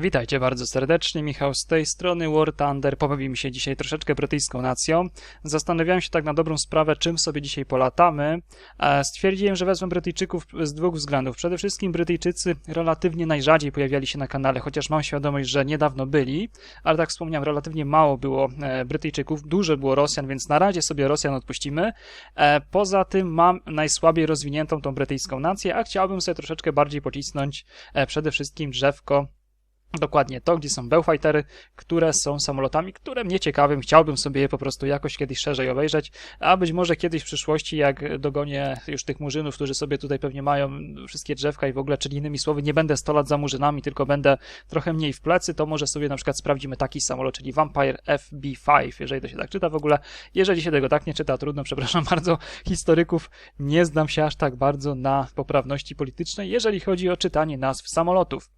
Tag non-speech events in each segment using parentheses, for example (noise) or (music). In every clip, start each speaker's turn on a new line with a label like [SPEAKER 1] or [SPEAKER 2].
[SPEAKER 1] Witajcie bardzo serdecznie, Michał z tej strony War Thunder. Pobawimy się dzisiaj troszeczkę brytyjską nacją. Zastanawiałem się tak na dobrą sprawę, czym sobie dzisiaj polatamy. E, Stwierdziłem, że wezmę Brytyjczyków z dwóch względów. Przede wszystkim Brytyjczycy relatywnie najrzadziej pojawiali się na kanale, chociaż mam świadomość, że niedawno byli, ale tak wspomniałem, relatywnie mało było e, Brytyjczyków, dużo było Rosjan, więc na razie sobie Rosjan odpuścimy. E, Poza tym mam najsłabiej rozwiniętą tą brytyjską nację, a chciałbym sobie troszeczkę bardziej pocisnąć przede wszystkim drzewko Dokładnie to, gdzie są Bellfightery, które są samolotami, które mnie ciekawym, chciałbym sobie je po prostu jakoś kiedyś szerzej obejrzeć, a być może kiedyś w przyszłości, jak dogonię już tych murzynów, którzy sobie tutaj pewnie mają wszystkie drzewka i w ogóle, czyli innymi słowy, nie będę 100 lat za murzynami, tylko będę trochę mniej w plecy, to może sobie na przykład sprawdzimy taki samolot, czyli Vampire FB5, jeżeli to się tak czyta w ogóle. Jeżeli się tego tak nie czyta, trudno, (laughs) przepraszam bardzo, historyków, nie znam się aż tak bardzo na poprawności politycznej, jeżeli chodzi o czytanie nazw samolotów.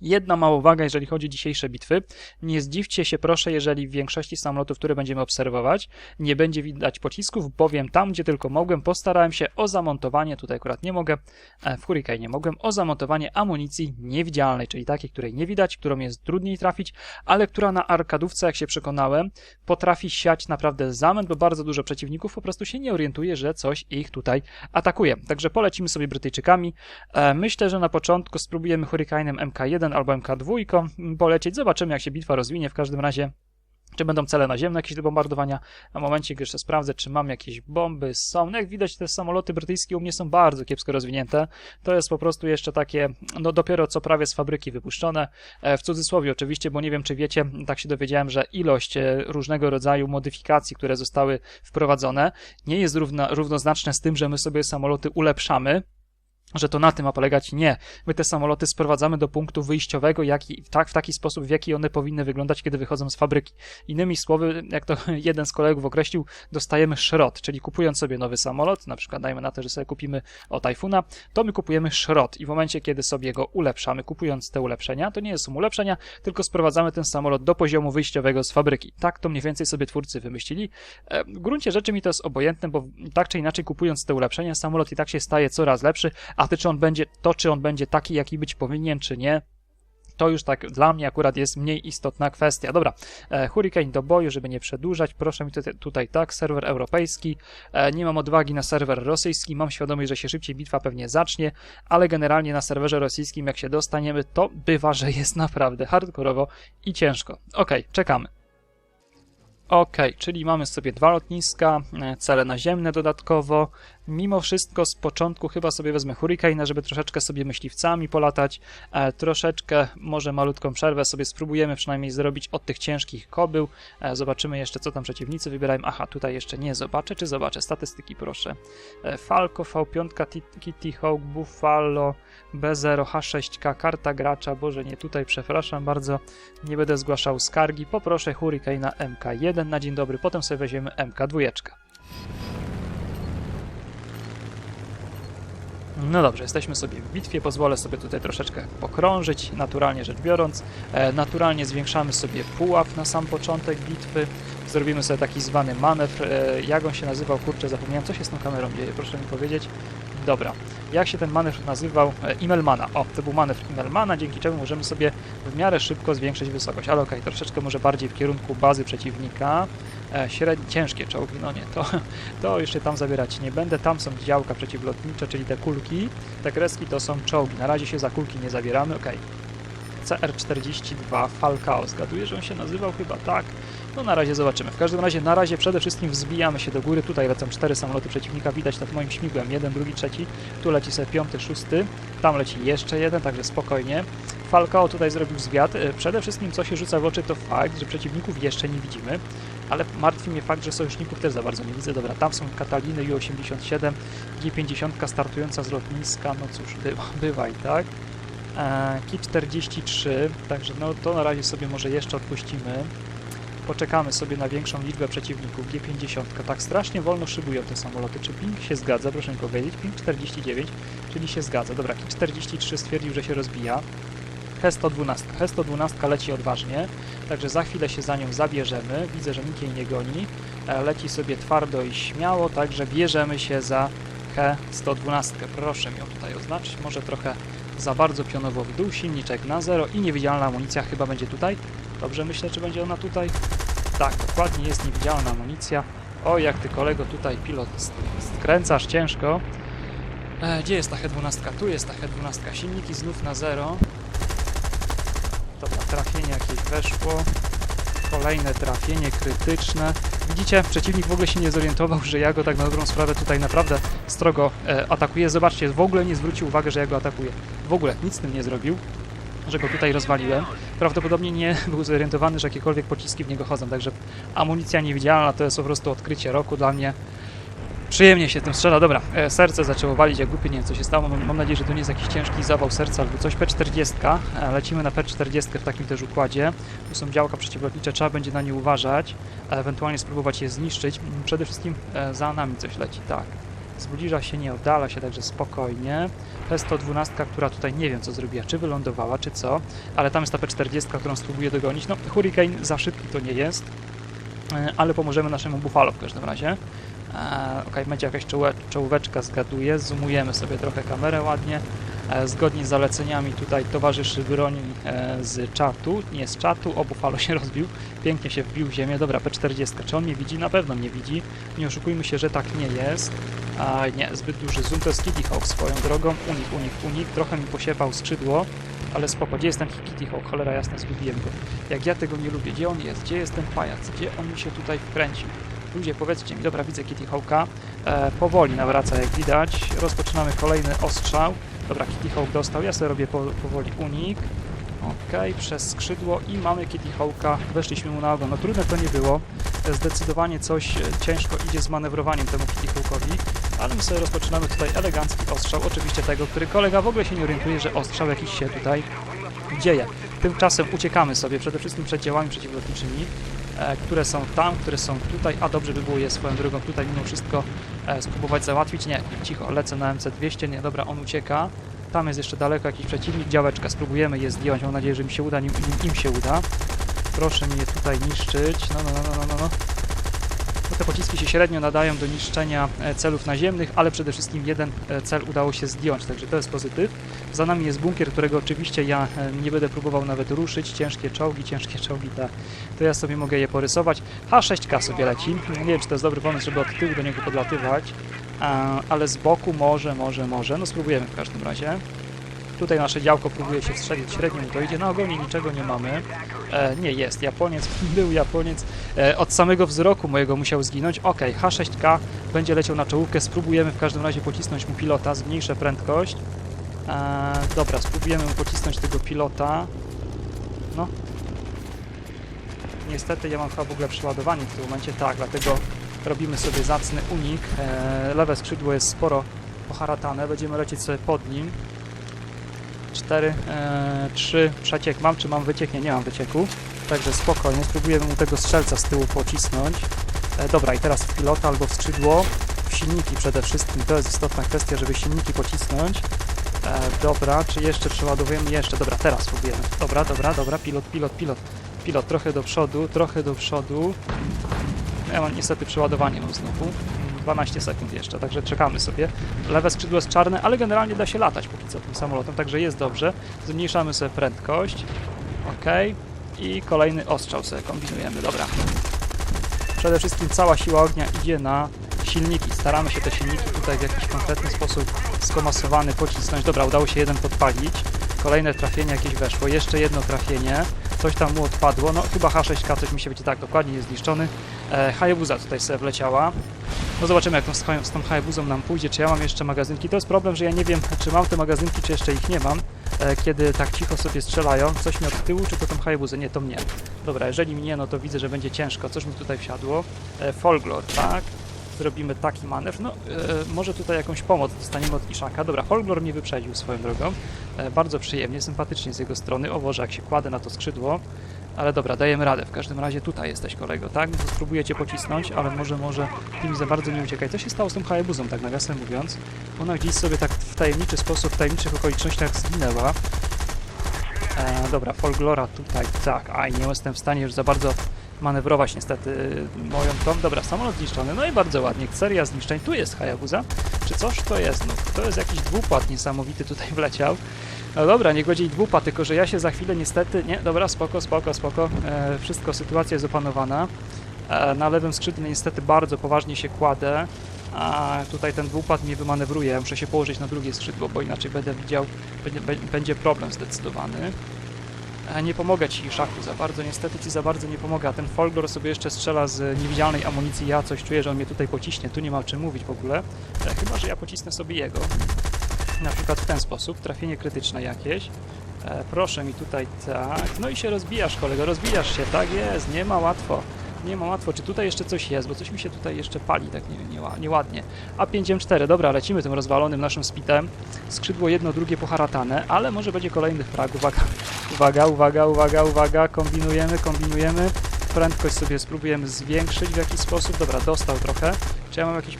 [SPEAKER 1] Jedna mała uwaga, jeżeli chodzi o dzisiejsze bitwy. Nie zdziwcie się proszę, jeżeli w większości samolotów, które będziemy obserwować, nie będzie widać pocisków, bowiem tam, gdzie tylko mogłem, postarałem się o zamontowanie, tutaj akurat nie mogę, e, w Hurricane nie mogłem, o zamontowanie amunicji niewidzialnej, czyli takiej, której nie widać, którą jest trudniej trafić, ale która na arkadówce, jak się przekonałem, potrafi siać naprawdę zamęt, bo bardzo dużo przeciwników po prostu się nie orientuje, że coś ich tutaj atakuje. Także polecimy sobie Brytyjczykami. E, myślę, że na początku spróbujemy Hurricane'em MK1 albo MK2 polecieć. Zobaczymy, jak się bitwa rozwinie. W każdym razie czy będą cele naziemne jakieś do bombardowania. Na momencie, jeszcze sprawdzę, czy mam jakieś bomby. Są. No jak widać, te samoloty brytyjskie u mnie są bardzo kiepsko rozwinięte. To jest po prostu jeszcze takie, no dopiero co prawie z fabryki wypuszczone. E, w cudzysłowie oczywiście, bo nie wiem, czy wiecie, tak się dowiedziałem, że ilość e, różnego rodzaju modyfikacji, które zostały wprowadzone, nie jest równa, równoznaczne z tym, że my sobie samoloty ulepszamy że to na tym ma polegać. Nie. My te samoloty sprowadzamy do punktu wyjściowego tak, w taki sposób, w jaki one powinny wyglądać, kiedy wychodzą z fabryki. Innymi słowy, jak to (laughs) jeden z kolegów określił, dostajemy szrot, czyli kupując sobie nowy samolot, na przykład dajmy na to, że sobie kupimy o Tajfuna, to my kupujemy szrot i w momencie, kiedy sobie go ulepszamy, kupując te ulepszenia, to nie są ulepszenia, tylko sprowadzamy ten samolot do poziomu wyjściowego z fabryki. Tak to mniej więcej sobie twórcy wymyślili. E, w gruncie rzeczy mi to jest obojętne, bo tak czy inaczej kupując te ulepszenia, samolot i tak się staje coraz lepszy, a ty, czy on będzie, to czy on będzie taki, jaki być powinien, czy nie, to już tak dla mnie akurat jest mniej istotna kwestia. Dobra, e, Hurricane do boju, żeby nie przedłużać. Proszę mi tutaj, tutaj tak, serwer europejski. E, nie mam odwagi na serwer rosyjski. Mam świadomość, że się szybciej bitwa pewnie zacznie, ale generalnie na serwerze rosyjskim, jak się dostaniemy, to bywa, że jest naprawdę hardkorowo i ciężko. Ok, czekamy. Ok, czyli mamy sobie dwa lotniska, e, cele naziemne dodatkowo, Mimo wszystko z początku chyba sobie wezmę Hurricane, żeby troszeczkę sobie myśliwcami polatać, e, troszeczkę może malutką przerwę sobie spróbujemy przynajmniej zrobić od tych ciężkich kobył. E, zobaczymy jeszcze co tam przeciwnicy wybierają. Aha, tutaj jeszcze nie zobaczę, czy zobaczę? Statystyki proszę. E, Falco, V5, Kitty Hawk, Buffalo, B0, H6K, karta gracza, boże nie tutaj, przepraszam bardzo, nie będę zgłaszał skargi, poproszę Hurricane na MK1 na dzień dobry, potem sobie weźmiemy MK2. No dobrze, jesteśmy sobie w bitwie, pozwolę sobie tutaj troszeczkę pokrążyć, naturalnie rzecz biorąc. E, naturalnie zwiększamy sobie pułap na sam początek bitwy. Zrobimy sobie taki zwany manewr. E, jak on się nazywał? Kurczę, zapomniałem, co się z tą kamerą dzieje, proszę mi powiedzieć. Dobra, jak się ten manewr nazywał? E, Imelmana. O, to był manewr Imelmana, dzięki czemu możemy sobie w miarę szybko zwiększyć wysokość. Ale okej, okay, troszeczkę może bardziej w kierunku bazy przeciwnika. E, średnie, ciężkie czołgi, no nie, to, (laughs) to jeszcze tam zabierać nie będę. Tam są działka przeciwlotnicze, czyli te kulki. Te kreski to są czołgi. Na razie się za kulki nie zabieramy, ok. CR-42 Falcao. Zgaduję, że on się nazywał chyba tak. No na razie zobaczymy. W każdym razie na razie przede wszystkim wzbijamy się do góry. Tutaj lecą cztery samoloty przeciwnika, widać nad moim śmigłem. Jeden, drugi, trzeci. Tu leci sobie piąty, szósty. Tam leci jeszcze jeden, także spokojnie. Falcao tutaj zrobił zwiat. E, przede wszystkim co się rzuca w oczy to fakt, że przeciwników jeszcze nie widzimy ale martwi mnie fakt, że sojuszników też za bardzo nie widzę. Dobra, tam są Kataliny U-87, G-50 startująca z lotniska, no cóż, bywa, (laughs) bywa i tak. E, Ki-43, także no to na razie sobie może jeszcze odpuścimy. Poczekamy sobie na większą liczbę przeciwników. G-50, tak strasznie wolno szybują te samoloty. Czy ping się zgadza? Proszę mi powiedzieć. Ping 49, czyli się zgadza. Dobra, Ki-43 stwierdził, że się rozbija. He-112. He-112 leci odważnie, także za chwilę się za nią zabierzemy. Widzę, że nikt jej nie goni. E, leci sobie twardo i śmiało, także bierzemy się za He-112. Proszę mi ją tutaj oznaczyć, może trochę za bardzo pionowo w dół, silniczek na zero i niewidzialna amunicja chyba będzie tutaj. Dobrze myślę, czy będzie ona tutaj? Tak, dokładnie jest niewidzialna amunicja. O, jak ty kolego tutaj pilot skręcasz ciężko. E, gdzie jest ta H12? Tu jest ta H12. Silniki znów na zero. Dobra, trafienie jakieś weszło. Kolejne trafienie krytyczne. Widzicie, przeciwnik w ogóle się nie zorientował, że ja go tak na dobrą sprawę tutaj naprawdę strogo e, atakuję. Zobaczcie, w ogóle nie zwrócił uwagi, że ja go atakuję. W ogóle nic z tym nie zrobił, że go tutaj rozwaliłem. Prawdopodobnie nie (laughs) był zorientowany, że jakiekolwiek pociski w niego chodzą, także amunicja niewidzialna to jest po prostu odkrycie roku dla mnie. Przyjemnie się tym strzela. Dobra, e, serce zaczęło walić jak głupie, nie wiem co się stało. Mam, nadzieję, że to nie jest jakiś ciężki zawał serca albo coś. P40, e, lecimy na P40 w takim też układzie. Tu są działka przeciwlotnicze, trzeba będzie na nie uważać, a ewentualnie spróbować je zniszczyć. Przede wszystkim e, za nami coś leci, tak. Zbliża się, nie oddala się, także spokojnie. P112, która tutaj nie wiem co zrobiła, czy wylądowała, czy co, ale tam jest ta P40, którą spróbuję dogonić. No, Hurricane za szybki to nie jest, e, ale pomożemy naszemu Buffalo w każdym razie. E, ok, będzie jakaś czołóweczka, zgaduję. Zoomujemy sobie trochę kamerę ładnie. E, zgodnie z zaleceniami tutaj towarzyszy broń e, z czatu. Nie z czatu, o Buffalo się (laughs) rozbił. Pięknie się wbił w ziemię. Dobra, P40. Czy on mnie widzi? Na pewno mnie widzi. Nie oszukujmy się, że tak nie jest. A, nie, zbyt duży zoom. To jest Kitty Hawk swoją drogą. Unik, unik, unik. Trochę mi posiepał skrzydło. Ale spoko, gdzie jest ten Kitty Hawk? Cholera jasna, zgubiłem go. Jak ja tego nie lubię. Gdzie on jest? Gdzie jest ten pajac? Gdzie on mi się tutaj wkręcił? Ludzie, powiedzcie mi, dobra, widzę Kitty Hawka, e, powoli nawraca, jak widać, rozpoczynamy kolejny ostrzał, dobra, Kitty Hawk dostał, ja sobie robię po, powoli unik, ok, przez skrzydło i mamy Kitty Hawka, weszliśmy mu na ogon, no trudne to nie było, zdecydowanie coś e, ciężko idzie z manewrowaniem temu Kitty Hawkowi, ale my sobie rozpoczynamy tutaj elegancki ostrzał, oczywiście tego, który kolega w ogóle się nie orientuje, że ostrzał jakiś się tutaj dzieje. Tymczasem uciekamy sobie przede wszystkim przed działami przeciwlotniczymi, e, które są tam, które są tutaj, a dobrze by było je swoją drogą tutaj mimo wszystko e, spróbować załatwić. Nie, cicho, lecę na MC200, nie, dobra, on ucieka. Tam jest jeszcze daleko jakiś przeciwnik, działeczka, spróbujemy je zdjąć, mam nadzieję, że mi się uda, nim, im, im się uda. Proszę mnie tutaj niszczyć, no, no, no, no, no, no. No te pociski się średnio nadają do niszczenia e, celów naziemnych, ale przede wszystkim jeden e, cel udało się zdjąć, także to jest pozytyw. Za nami jest bunkier, którego oczywiście ja e, nie będę próbował nawet ruszyć. Ciężkie czołgi, ciężkie czołgi, tak. To ja sobie mogę je porysować. H6K sobie leci. Nie wiem, czy to jest dobry pomysł, żeby od tyłu do niego podlatywać, ale z boku może, może, może. No spróbujemy w każdym razie. Tutaj nasze działko próbuje się strzelić, średnio mu to idzie. Na ogonie niczego nie mamy. E, nie, jest Japoniec, (laughs) był Japoniec. E, od samego wzroku mojego musiał zginąć. Ok, H6K będzie leciał na czołówkę. Spróbujemy w każdym razie pocisnąć mu pilota, zmniejszę prędkość. E, dobra, spróbujemy mu pocisnąć tego pilota. No. Niestety ja mam chyba w ogóle przeładowanie w tym momencie. Tak, dlatego robimy sobie zacny unik. E, lewe skrzydło jest sporo poharatane. Będziemy lecieć sobie pod nim. 4, e, 3, przeciek mam, czy mam wyciek? Nie, nie mam wycieku. Także spokojnie, spróbujemy mu tego strzelca z tyłu pocisnąć. E, dobra, i teraz w pilota albo w skrzydło. W silniki przede wszystkim, to jest istotna kwestia, żeby silniki pocisnąć. E, dobra, czy jeszcze przeładowujemy? Jeszcze, dobra, teraz spróbujemy. Dobra, dobra, dobra, pilot, pilot, pilot. Pilot, trochę do przodu, trochę do przodu. Ja mam niestety przeładowanie mam znowu. 12 sekund jeszcze, także czekamy sobie. Lewe skrzydło jest czarne, ale generalnie da się latać póki co tym samolotem, także jest dobrze. Zmniejszamy sobie prędkość. Ok. I kolejny ostrzał sobie kombinujemy, dobra. Przede wszystkim cała siła ognia idzie na silniki. Staramy się te silniki tutaj w jakiś konkretny sposób skomasowany pocisnąć. Dobra, udało się jeden podpalić. Kolejne trafienie jakieś weszło. Jeszcze jedno trafienie. Coś tam mu odpadło. No chyba H6K coś mi się będzie tak dokładnie jest zniszczony. E, Hayabusa tutaj sobie wleciała. No zobaczymy jak to z, tą Hayabusą nam pójdzie, czy ja mam jeszcze magazynki. To jest problem, że ja nie wiem, czy mam te magazynki, czy jeszcze ich nie mam. E, kiedy tak cicho sobie strzelają, coś mi od tyłu, czy to tą Hayabusę? Nie, to mnie. Dobra, jeżeli mnie, no to widzę, że będzie ciężko. Coś mi tutaj wsiadło. E, tak. Zrobimy taki manewr. No, e, może tutaj jakąś pomoc dostaniemy od Iszaka. Dobra, Folklore mnie wyprzedził swoją drogą. E, bardzo przyjemnie, sympatycznie z jego strony. O Boże, jak się kładę na to skrzydło. Ale dobra, dajemy radę. W każdym razie tutaj jesteś, kolego, tak? Spróbuję cię pocisnąć, ale może, może ty mi za bardzo nie uciekaj. Co się stało z tą Hayabusą, tak nawiasem mówiąc? Ona gdzieś sobie tak w tajemniczy sposób, w tajemniczych okolicznościach zginęła. E, dobra, Folglora tutaj, tak. Aj, nie jestem w stanie już za bardzo manewrować niestety moją tą. Dobra, samolot zniszczony, no i bardzo ładnie. Seria zniszczeń. Tu jest Hayabusa. Czy coś to jest? No, to jest jakiś dwupłat niesamowity tutaj (laughs) wleciał. No dobra, niech będzie i dwupa, tylko że ja się za chwilę niestety... Nie, dobra, spoko, spoko, spoko. E, wszystko, sytuacja jest opanowana. E, na lewym skrzydle niestety bardzo poważnie się kładę. A tutaj ten dwupad mnie wymanewruje. Muszę się położyć na drugie skrzydło, bo inaczej będę widział... Będzie, będzie problem zdecydowany. E, nie pomogę ci, Szaku, za bardzo. Niestety ci za bardzo nie pomogę. A ten Folgor sobie jeszcze strzela z niewidzialnej amunicji. Ja coś czuję, że on mnie tutaj pociśnie. Tu nie ma o czym mówić w ogóle. E, chyba, że ja pocisnę sobie jego. Na przykład w ten sposób. Trafienie krytyczne jakieś. E, proszę mi tutaj tak. No i się rozbijasz, kolego. Rozbijasz się. Tak jest. Nie ma łatwo. Nie ma łatwo. Czy tutaj jeszcze coś jest? Bo coś mi się tutaj jeszcze pali tak nie, nie, nieładnie. A5M4. Dobra, lecimy tym rozwalonym naszym spitem. Skrzydło jedno, drugie poharatane, ale może będzie kolejny frag. Uwaga, uwaga, uwaga, uwaga, uwaga. Kombinujemy, kombinujemy. Prędkość sobie spróbujemy zwiększyć w jakiś sposób. Dobra, dostał trochę. Czy ja mam jakieś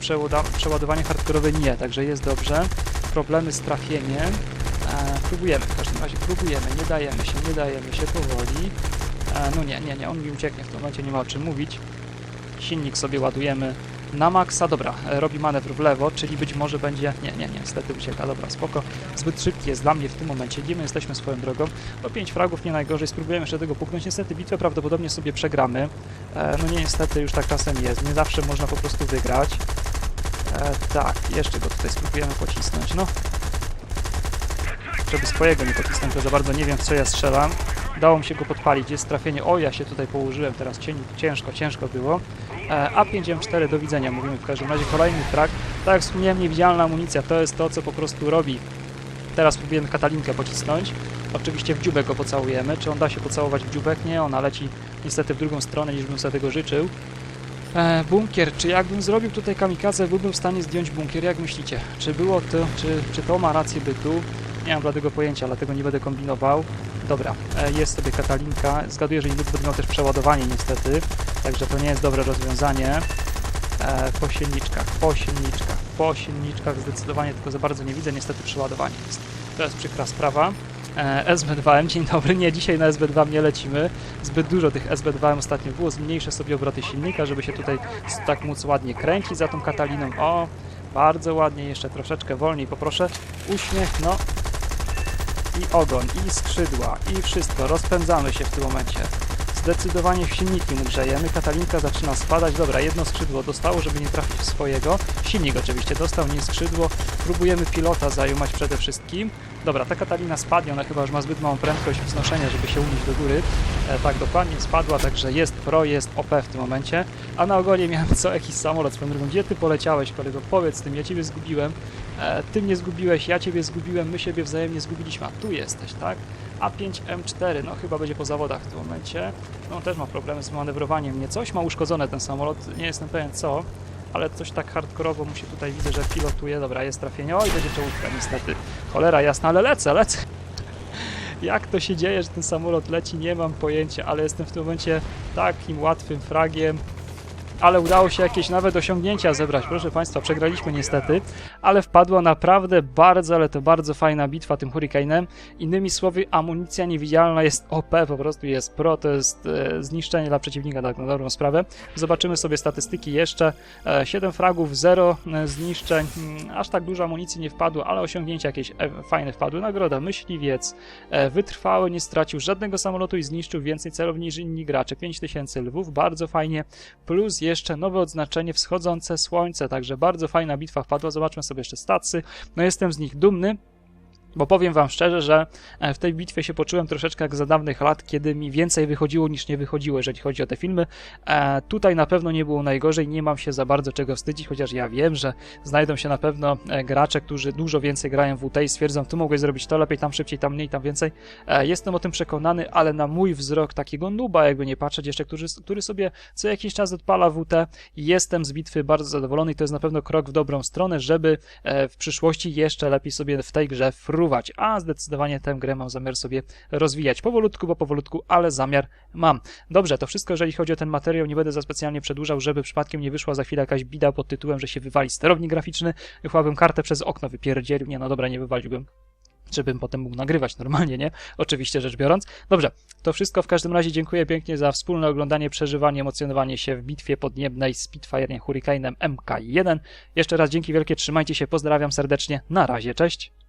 [SPEAKER 1] przeładowanie hardkorowe? Nie, także jest dobrze. Problemy z trafieniem. E, próbujemy, w każdym razie próbujemy. Nie dajemy się, nie dajemy się powoli. E, no nie, nie, nie, on mi ucieknie w tym momencie, nie ma o czym mówić. Silnik sobie ładujemy na maksa. Dobra, e, robi manewr w lewo, czyli być może będzie... Nie, nie, nie, niestety ucieka. Dobra, spoko. Zbyt szybki jest dla mnie w tym momencie. Gdzie my jesteśmy swoją drogą? O 5 fragów nie najgorzej. Spróbujemy jeszcze tego puknąć. Niestety bitwę prawdopodobnie sobie przegramy. E, no nie, niestety już tak czasem jest. Nie zawsze można po prostu wygrać. E, tak, jeszcze go tutaj spróbujemy pocisnąć. No, żeby swojego nie pocisnąć, to za bardzo nie wiem, w co ja strzelam. Dało mi się go podpalić, jest trafienie. O, ja się tutaj położyłem teraz, ciężko, ciężko było. E, A5M4 do widzenia, mówimy w każdym razie. Kolejny frag. Tak jak wspomniałem, niewidzialna amunicja, to jest to, co po prostu robi. Teraz spróbujemy Katalinkę pocisnąć. Oczywiście w dziubek go pocałujemy. Czy on da się pocałować w dziubek? Nie, ona leci niestety w drugą stronę, niż bym sobie tego życzył. E, bunkier. Czy jakbym zrobił tutaj kamikazę, byłbym w stanie zdjąć bunkier? Jak myślicie? Czy było to, czy, czy to ma rację bytu? Nie mam dlatego pojęcia, dlatego nie będę kombinował. Dobra, e, jest sobie Katalinka. Zgaduję, że będę miał też przeładowanie niestety, także to nie jest dobre rozwiązanie. E, po silniczkach, po silniczkach, po silniczkach zdecydowanie tylko za bardzo nie widzę, niestety przeładowanie jest. To jest przykra sprawa. E, SB2M, dzień dobry, nie, dzisiaj na SB2 nie lecimy. Zbyt dużo tych SB2M ostatnio było, zmniejszę sobie obroty silnika, żeby się tutaj tak móc ładnie kręcić za tą Kataliną. O, bardzo ładnie, jeszcze troszeczkę wolniej poproszę. Uśmiech, no, i ogon, i skrzydła, i wszystko. Rozpędzamy się w tym momencie. Zdecydowanie silniki mu grzejemy. Katalinka zaczyna spadać. Dobra, jedno skrzydło dostało, żeby nie trafić w swojego. Silnik oczywiście dostał, nie skrzydło. Próbujemy pilota zajumać przede wszystkim. Dobra, ta Katalina spadnie, ona chyba już ma zbyt małą prędkość wznoszenia, żeby się unieść do góry. E, tak, dokładnie spadła, także jest pro, jest OP w tym momencie. A na ogonie miałem co jakiś samolot swoją drogą. Gdzie ty poleciałeś, kolego? Powiedz tym, ja ciebie zgubiłem. E, ty mnie zgubiłeś, ja ciebie zgubiłem, my siebie wzajemnie zgubiliśmy. A tu jesteś, tak? A5M4, no chyba będzie po zawodach w tym momencie. No też ma problemy z manewrowaniem. Nie coś ma uszkodzone ten samolot, nie jestem pewien co ale coś tak hardkorowo mu się tutaj widzę, że pilotuje. Dobra, jest trafienie. Oj, będzie czołówka niestety. Cholera jasna, ale lecę, lecę. (laughs) Jak to się dzieje, że ten samolot leci, nie mam pojęcia, ale jestem w tym momencie takim łatwym fragiem ale udało się jakieś nawet osiągnięcia zebrać. Proszę Państwa, przegraliśmy niestety, ale wpadła naprawdę bardzo, ale to bardzo fajna bitwa tym Hurricane'em. Innymi słowy, amunicja niewidzialna jest OP, po prostu jest pro, to jest e, zniszczenie dla przeciwnika, tak na dobrą sprawę. Zobaczymy sobie statystyki jeszcze. E, 7 fragów, 0 e, zniszczeń, hmm, aż tak dużo amunicji nie wpadło, ale osiągnięcia jakieś e, fajne wpadły. Nagroda myśliwiec, e, wytrwały, nie stracił żadnego samolotu i zniszczył więcej celów niż inni gracze. 5000 lwów, bardzo fajnie, plus jeszcze nowe odznaczenie wschodzące słońce, także bardzo fajna bitwa wpadła. Zobaczmy sobie jeszcze stacy. No jestem z nich dumny. Bo powiem wam szczerze, że e, w tej bitwie się poczułem troszeczkę jak za dawnych lat, kiedy mi więcej wychodziło niż nie wychodziło, jeżeli chodzi o te filmy. E, tutaj na pewno nie było najgorzej, nie mam się za bardzo czego wstydzić, chociaż ja wiem, że znajdą się na pewno e, gracze, którzy dużo więcej grają w WT i stwierdzą, tu mogłeś zrobić to lepiej, tam szybciej, tam mniej, tam więcej. E, jestem o tym przekonany, ale na mój wzrok takiego nuba, jakby nie patrzeć jeszcze, który, który sobie co jakiś czas odpala WT, jestem z bitwy bardzo zadowolony i to jest na pewno krok w dobrą stronę, żeby e, w przyszłości jeszcze lepiej sobie w tej grze fru fruwać, a zdecydowanie tę grę mam zamiar sobie rozwijać powolutku, bo powolutku, ale zamiar mam. Dobrze, to wszystko, jeżeli chodzi o ten materiał, nie będę za specjalnie przedłużał, żeby przypadkiem nie wyszła za chwilę jakaś bida pod tytułem, że się wywali sterownik graficzny, chyba kartę przez okno wypierdzielił, nie no dobra, nie wywaliłbym żebym potem mógł nagrywać normalnie, nie? Oczywiście rzecz biorąc. Dobrze, to wszystko w każdym razie dziękuję pięknie za wspólne oglądanie, przeżywanie, emocjonowanie się w bitwie podniebnej z Spitfire'em Hurricane'em MK1. Jeszcze raz dzięki wielkie, trzymajcie się, pozdrawiam serdecznie, na razie, cześć!